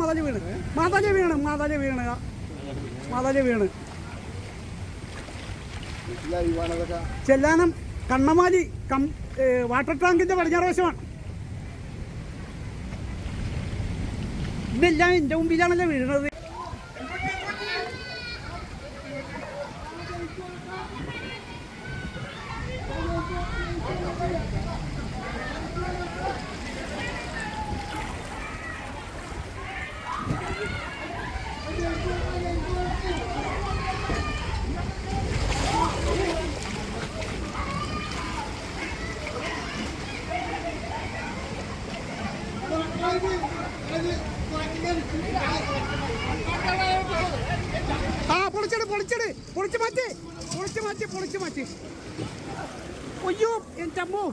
മാതാജി വീണ്. മാതാജി വീണ് മാതാജി വീണ്. മാതാജി വീണ്. ചെല്ലാനം കണ്ണമാലി കം വാട്ടർ ടാങ്കിന്റെ പടിഞ്ഞാറ് വശമാണ്. ഇതെല്ലാം എന്റെ മുമ്പിലാണല്ലോ വീഴുന്നത് ആ പൊളിച്ചെടു പൊളിച്ചെടു. പൊളിച്ചു മാറ്റി. പൊളിച്ചു മാറ്റി പൊളിച്ചു മാറ്റി. അയ്യോ എന്റെ അമ്മോ.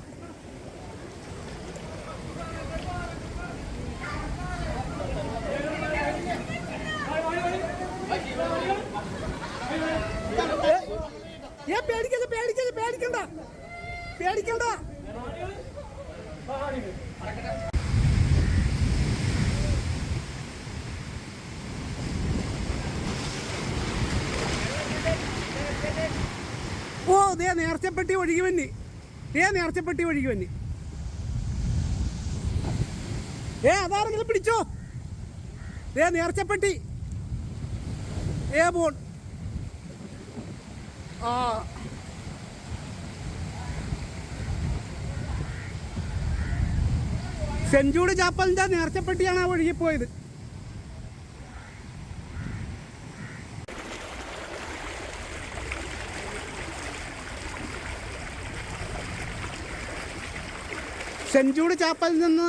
ഏ പേടിക്കണ്ട പേടിക്കണ്ട പേടിക്കണ്ട. പേടിക്കണ്ട. ഓ ദേ നേർച്ചപ്പെട്ടി ഒഴുകി വന്നി ദേ നേർച്ചപ്പെട്ടി ഒഴുകി വന്നി ഏ അതാരെങ്കിലും പിടിച്ചോ? ദേ നേർച്ചപ്പെട്ടി. ഏ പോൺ ആ. സെഞ്ചൂട് ചാപ്പലിന്റെ നേർച്ചപ്പെട്ടിയാണ് ആ ഒഴുകിപ്പോയത് സെഞ്ചൂട് ചാപ്പലിൽ നിന്ന്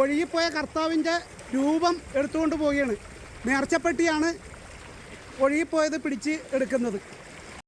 ഒഴുകിപ്പോയ കർത്താവിന്റെ രൂപം എടുത്തുകൊണ്ട് പോവുകയാണ്. നേർച്ചപ്പെട്ടിയാണ് ഒഴുകിപ്പോയത് പിടിച്ച് എടുക്കുന്നത്.